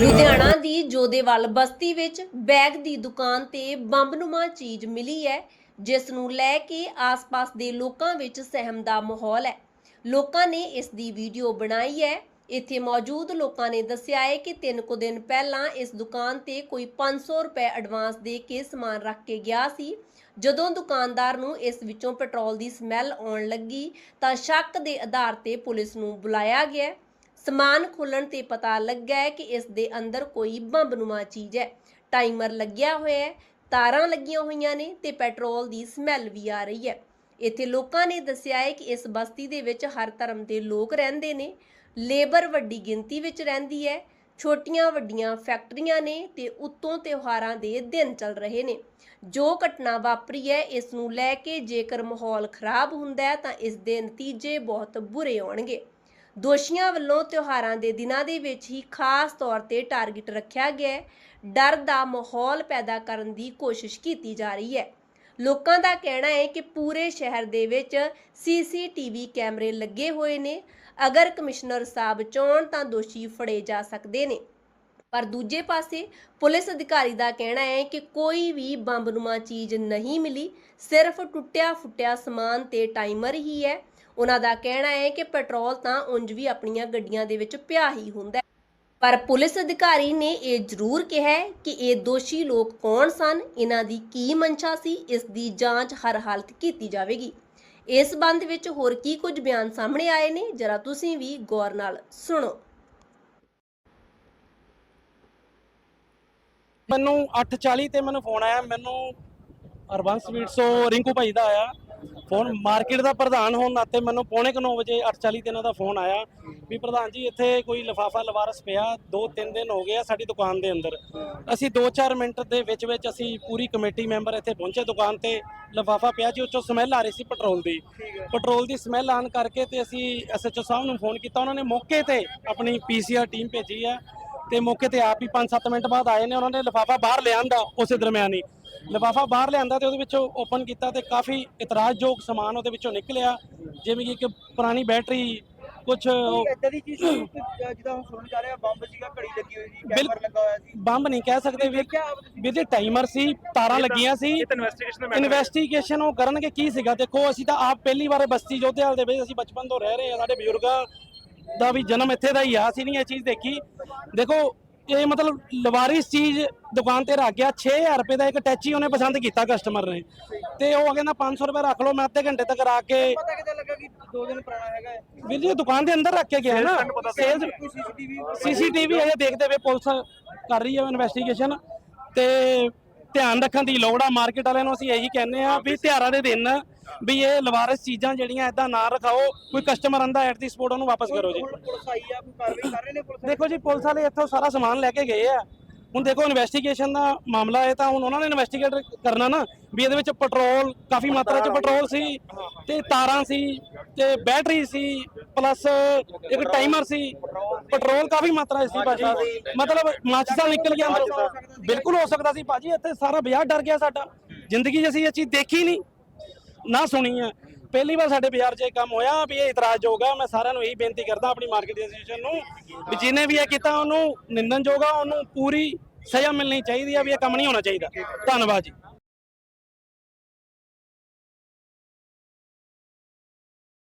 ਲੁਧਿਆਣਾ ਦੀ ਜੋਧੇਵਾਲ ਬਸਤੀ ਵਿੱਚ ਬੈਗ ਦੀ ਦੁਕਾਨ ਤੇ ਬੰਬਨੁਮਾ ਚੀਜ਼ ਮਿਲੀ ਹੈ, ਜਿਸ ਨੂੰ ਲੈ ਕੇ ਆਸ-ਪਾਸ ਦੇ ਲੋਕਾਂ ਵਿੱਚ ਸਹਿਮ ਦਾ ਮਾਹੌਲ ਹੈ। ਲੋਕਾਂ ਨੇ ਇਸ ਦੀ ਵੀਡੀਓ ਬਣਾਈ ਹੈ। ਇੱਥੇ ਮੌਜੂਦ ਲੋਕਾਂ ਨੇ ਦੱਸਿਆ ਹੈ ਕਿ ਤਿੰਨ ਕੁ ਦਿਨ ਪਹਿਲਾਂ ਇਸ ਦੁਕਾਨ ਤੇ ਕੋਈ 500 ਰੁਪਏ ਐਡਵਾਂਸ ਦੇ ਕੇ ਸਮਾਨ ਰੱਖ ਕੇ ਗਿਆ ਸੀ। ਜਦੋਂ ਦੁਕਾਨਦਾਰ ਨੂੰ ਇਸ ਵਿੱਚੋਂ ਪੈਟਰੋਲ ਦੀ ਸਮੈਲ ਆਉਣ ਲੱਗੀ, ਤਾਂ ਸ਼ੱਕ ਦੇ ਆਧਾਰ ਤੇ ਪੁਲਿਸ ਨੂੰ ਬੁਲਾਇਆ ਗਿਆ। ਸਮਾਨ ਖੋਲਣ ਤੇ ਪਤਾ ਲੱਗਾ ਹੈ ਕਿ ਇਸ ਦੇ ਅੰਦਰ ਕੋਈ ਬੰਬਨੁਮਾ ਚੀਜ਼ ਹੈ। ਟਾਈਮਰ ਲੱਗਿਆ ਹੋਇਆ ਹੈ, ਤਾਰਾਂ ਲੱਗੀਆਂ ਹੋਈਆਂ ਨੇ ਤੇ ਪੈਟਰੋਲ ਦੀ ਸਮੈਲ ਵੀ ਆ ਰਹੀ ਹੈ। ਇੱਥੇ ਲੋਕਾਂ ਨੇ ਦੱਸਿਆ ਹੈ ਕਿ ਇਸ ਬਸਤੀ ਦੇ ਵਿੱਚ ਹਰ ਧਰਮ ਦੇ ਲੋਕ ਰਹਿੰਦੇ ਨੇ। ਲੇਬਰ ਵੱਡੀ ਗਿਣਤੀ ਵਿੱਚ ਰਹਿੰਦੀ ਹੈ, ਛੋਟੀਆਂ ਵੱਡੀਆਂ ਫੈਕਟਰੀਆਂ ਨੇ ਤੇ ਉੱਤੋਂ ਤਿਉਹਾਰਾਂ ਦੇ ਦਿਨ ਚੱਲ ਰਹੇ ਨੇ। ਜੋ ਘਟਨਾ ਵਾਪਰੀ ਹੈ, ਇਸ ਨੂੰ ਲੈ ਕੇ ਜੇਕਰ ਮਾਹੌਲ ਖਰਾਬ ਹੁੰਦਾ ਹੈ ਤਾਂ ਇਸ ਦੇ ਨਤੀਜੇ ਬਹੁਤ ਬੁਰੇ ਆਉਣਗੇ। ਦੋਸ਼ੀਆਂ ਵੱਲੋਂ ਤਿਉਹਾਰਾਂ ਦੇ ਦਿਨਾਂ ਦੇ ਵਿੱਚ ਹੀ ਖਾਸ ਤੌਰ ਤੇ ਟਾਰਗੇਟ ਰੱਖਿਆ ਗਿਆ ਡਰ ਦਾ ਮਾਹੌਲ ਪੈਦਾ ਕਰਨ ਦੀ ਕੋਸ਼ਿਸ਼ ਕੀਤੀ ਜਾ ਰਹੀ ਹੈ। ਲੋਕਾਂ ਦਾ ਕਹਿਣਾ ਹੈ ਕਿ ਪੂਰੇ ਸ਼ਹਿਰ ਦੇ ਵਿੱਚ ਸੀਸੀਟੀਵੀ ਕੈਮਰੇ ਲੱਗੇ ਹੋਏ ਨੇ। ਅਗਰ ਕਮਿਸ਼ਨਰ ਸਾਹਿਬ ਚਾਹਣ ਤਾਂ ਦੋਸ਼ੀ ਫੜੇ ਜਾ ਸਕਦੇ ਨੇ। ਪਰ ਦੂਜੇ ਪਾਸੇ ਪੁਲਿਸ ਅਧਿਕਾਰੀ ਦਾ ਕਹਿਣਾ ਹੈ ਕਿ ਕੋਈ ਵੀ ਬੰਬਨੁਮਾ ਚੀਜ਼ ਨਹੀਂ ਮਿਲੀ। ਸਿਰਫ ਟੁੱਟਿਆ ਫੁੱਟਿਆ ਸਮਾਨ ਤੇ ਟਾਈਮਰ ਹੀ ਹੈ। ਉਹਨਾਂ ਦਾ ਕਹਿਣਾ ਹੈ ਕਿ ਪੈਟਰੋਲ ਤਾਂ ਉਂਝ ਵੀ ਆਪਣੀਆਂ ਗੱਡੀਆਂ ਦੇ ਵਿੱਚ ਪਿਆ ਹੀ ਹੁੰਦਾ ਪਰ ਪੁਲਿਸ ਅਧਿਕਾਰੀ ਨੇ ਇਹ ਜ਼ਰੂਰ ਕਿਹਾ ਕਿ ਇਹ ਦੋਸ਼ੀ ਲੋਕ ਕੌਣ ਸਨ, ਇਹਨਾਂ ਦੀ ਕੀ ਮਨਸ਼ਾ ਸੀ, ਇਸ ਦੀ ਜਾਂਚ ਹਰ ਹਾਲਤ ਕੀਤੀ ਜਾਵੇਗੀ। ਇਸ ਸੰਬੰਧ ਵਿੱਚ ਹੋਰ ਕੀ ਕੁਝ ਬਿਆਨ ਸਾਹਮਣੇ ਆਏ ਨੇ, ਜਰਾ ਤੁਸੀਂ ਵੀ ਗੌਰ ਨਾਲ ਸੁਣੋ। ਮੈਨੂੰ 8:40 ਤੇ ਮੈਨੂੰ ਫੋਨ ਆਇਆ, ਮੈਨੂੰ ਅਰਬਨ ਸਵੀਟਸ ਤੋਂ ਰਿੰਕੂ ਭਾਈ ਦਾ ਆਇਆ। ਫੋਨ ਮਾਰਕੀਟ ਦਾ ਪ੍ਰਧਾਨ ਹੋਣ ਨਾਤੇ ਮੈਨੂੰ ਪੌਣੇ ਕੁ 9 ਵਜੇ 8:40 ਤੇ ਇਹਨਾਂ ਦਾ ਫੋਨ ਆਇਆ ਵੀ ਪ੍ਰਧਾਨ ਜੀ ਇੱਥੇ ਕੋਈ ਲਿਫਾਫਾ ਲਵਾਰਸ ਪਿਆ 2-3 ਦਿਨ ਹੋ ਗਏ ਆ ਸਾਡੀ ਦੁਕਾਨ ਦੇ ਅੰਦਰ। ਅਸੀਂ 2-4 ਮਿੰਟ ਦੇ ਵਿੱਚ ਵਿੱਚ ਅਸੀਂ ਪੂਰੀ ਕਮੇਟੀ ਮੈਂਬਰ ਇੱਥੇ ਪਹੁੰਚੇ ਦੁਕਾਨ ਤੇ ਲਿਫਾਫਾ ਪਿਆ ਜੀ ਉੱਚੋਂ ਸਮੈਲ ਆ ਰਹੀ ਸੀ ਪੈਟਰੋਲ ਦੀ। ਪੈਟਰੋਲ ਦੀ ਸਮੈਲ ਆਣ ਕਰਕੇ ਤੇ ਅਸੀਂ ਐਸਐਚਓ ਸਾਹਿਬ ਨੂੰ ਫੋਨ ਕੀਤਾ ਉਹਨਾਂ ਨੇ ਮੌਕੇ ਤੇ ਆਪਣੀ ਪੀਸੀਆਰ ਟੀਮ ਭੇਜੀ ਆ ਤੇ ਮੌਕੇ ਤੇ ਆਪ ਹੀ 5-7 ਮਿੰਟ ਬਾਅਦ ਆਏ ਨੇ ਉਹਨਾਂ ਨੇ ਲਿਫਾਫਾ ਬਾਹਰ ਲਿਆਂਦਾ ਉਸੇ ਦਰਮਿਆਨ। ਹੀ ਲਿਫਾਫਾ ਬਾਹਰ ਲਿਆਂਦਾ ਤੇ ਉਹਦੇ ਵਿੱਚੋਂ ਓਪਨ ਕੀਤਾ ਤੇ ਕਾਫੀ ਇਤਰਾਜ਼ਯੋਗ ਸਮਾਨ ਉਹਦੇ ਵਿੱਚੋਂ ਨਿਕਲਿਆ। ਜਿਵੇਂ ਕਿ ਇੱਕ ਪੁਰਾਣੀ ਬੈਟਰੀ ਕੁਝ ਇਦਾਂ ਦੀ ਚੀਜ਼ ਸੀ ਕਿ ਜਿੱਦਾਂ ਹੁਣ ਸੁਣਨ ਜਾ ਰਿਹਾ ਬੰਬ ਸੀਗਾ ਘੜੀ ਲੱਗੀ ਹੋਈ ਸੀ ਕੈਮਰ ਲੱਗਾ ਹੋਇਆ ਸੀ? ਬੰਬ ਨਹੀਂ ਕਹਿ ਸਕਦੇ ਵੀ ਵੀ ਦੇ ਟਾਈਮਰ ਸੀ ਤਾਰਾਂ ਲੱਗੀਆਂ ਸੀ। ਇਨਵੈਸਟੀਗੇਸ਼ਨ ਉਹ ਕਰਨਗੇ ਕੀ ਸੀਗਾ? ਦੇਖੋ ਅਸੀਂ ਤਾਂ ਆਪ ਪਹਿਲੀ ਵਾਰ ਬਸਤੀ ਜੋਧੇਵਾਲ ਦੇ ਵਿੱਚ ਅਸੀਂ ਬਚਪਨ ਤੋਂ ਰਹਿ ਰਹੇ ਹਾਂ ਸਾਡੇ ਬਜ਼ੁਰਗਾਂ ਦਾ ਵੀ ਜਨਮ ਇੱਥੇ ਦਾ ਹੀ ਆ ਅਸੀਂ ਨਹੀਂ ਇਹ ਚੀਜ਼ ਦੇਖੀ। ਦੇਖੋ ਇਹ ਮਤਲਬ ਲਵਾਰਿਸ ਚੀਜ਼ ਦੁਕਾਨ ਤੇ ਰੱਖ ਗਿਆ 6000 ਰੁਪਏ ਦਾ ਇੱਕ ਟੈਚੀ ਉਹਨੇ ਪਸੰਦ ਕੀਤਾ ਕਸਟਮਰ ਨੇ। ਤੇ ਉਹ ਕਹਿੰਦਾ 500 ਰੁਪਏ ਰੱਖ ਲਓ ਮੈਂ ਅੱਧੇ ਘੰਟੇ ਤੱਕ ਰੱਖ ਕੇ ਪਤਾ ਕਿਦਾਂ ਲੱਗਾ ਕਿ 2 ਦਿਨ ਪੁਰਾਣਾ ਹੈਗਾ ਹੈ? ਵੀਰ ਜੀ ਦੁਕਾਨ ਦੇ ਅੰਦਰ ਰੱਖ ਕੇ ਗਿਆ ਨਾ। ਸੇਲਸ ਕੋਈ ਸੀਸੀਟੀਵੀ ਸੀਸੀਟੀਵੀ ਅਜੇ ਦੇਖਦੇ ਵੇ ਪੁਲਿਸ ਕਰ ਰਹੀ ਹੈ ਇਨਵੈਸਟੀਗੇਸ਼ਨ ਤੇ ਧਿਆਨ ਰੱਖਣ ਦੀ ਲੋੜ ਆ ਮਾਰਕੀਟ ਵਾਲਿਆਂ ਨੂੰ ਅਸੀਂ ਇਹੀ ਕਹਿੰਦੇ ਆ ਵੀ ਤਿਉਹਾਰਾਂ ਦੇ ਦਿਨ ਵੀ ਇਹ ਲਵਾਰਸ ਚੀਜ਼ਾਂ ਜਿਹੜੀਆਂ ਇਦਾਂ ਨਾ ਰਖਾਓ ਕੋਈ ਕਸਟਮਰ ਆਂਦਾ ਐਟ ਦੀ ਸਪੋਟ ਉਹਨੂੰ ਵਾਪਸ ਕਰੋ ਜੀ। ਹੁਣ ਪੁਲਿਸ ਆਈ ਆ ਕੋਈ ਕਾਰਵਾਈ ਕਰ ਰਹੇ ਨੇ ਪੁਲਿਸ ਦੇਖੋ ਜੀ ਪੁਲਿਸ ਵਾਲੇ ਇੱਥੋਂ ਸਾਰਾ ਸਮਾਨ ਲੈ ਕੇ ਗਏ ਆ। ਹੁਣ ਦੇਖੋ ਇਨਵੈਸਟੀਗੇਸ਼ਨ ਦਾ ਮਾਮਲਾ ਹੈ ਤਾਂ ਹੁਣ ਉਹਨਾਂ ਨੇ ਇਨਵੈਸਟੀਗੇਟ ਕਰਨਾ ਨਾ ਵੀ ਇਹਦੇ ਵਿੱਚ ਪੈਟਰੋਲ ਕਾਫੀ ਮਾਤਰਾ 'ਚ ਪੈਟਰੋਲ ਸੀ ਤੇ ਤਾਰਾਂ ਸੀ ਤੇ ਬੈਟਰੀ ਸੀ ਪਲੱਸ ਇੱਕ ਟਾਈਮਰ ਸੀ। ਪੈਟਰੋਲ ਕਾਫੀ ਮਾਤਰਾ 'ਚ ਸੀ ਭਾਜੀ। ਮਤਲਬ ਮਾਚਿਸਾ ਨਿਕਲ ਗਿਆ ਅੰਦਰੋਂ। ਬਿਲਕੁਲ ਹੋ ਸਕਦਾ ਸੀ ਭਾਜੀ ਇੱਥੇ ਸਾਰਾ ਬਾਜ਼ਾਰ ਡਰ ਗਿਆ ਸਾਡਾ। ਜ਼ਿੰਦਗੀ 'ਚ ਅਸੀਂ ਇਹ ਚੀਜ਼ ਦੇਖੀ ਨਹੀਂ। ਨਾ ਸੁਣੀ ਹੈ ਪਹਿਲੀ ਵਾਰ ਸਾਡੇ ਬਾਜ਼ਾਰ 'ਚ ਇਹ ਕੰਮ ਹੋਇਆ ਵੀ ਇਹ ਇਤਰਾਜ਼ ਆ। ਮੈਂ ਸਾਰਿਆਂ ਨੂੰ ਇਹੀ ਬੇਨਤੀ ਕਰਦਾ ਆਪਣੀ ਮਾਰਕੀਟ ਐਸੋਸੀਏਸ਼ਨ ਨੂੰ ਵੀ ਜਿਹਨੇ ਵੀ ਇਹ ਕੀਤਾ, ਉਹਨੂੰ ਨਿੰਦਨਯੋਗ ਆ, ਉਹਨੂੰ ਪੂਰੀ ਸਜ਼ਾ ਮਿਲਣੀ ਚਾਹੀਦੀ ਆ ਵੀ ਇਹ ਕੰਮ ਨਹੀਂ ਹੋਣਾ ਚਾਹੀਦਾ। ਧੰਨਵਾਦ ਜੀ।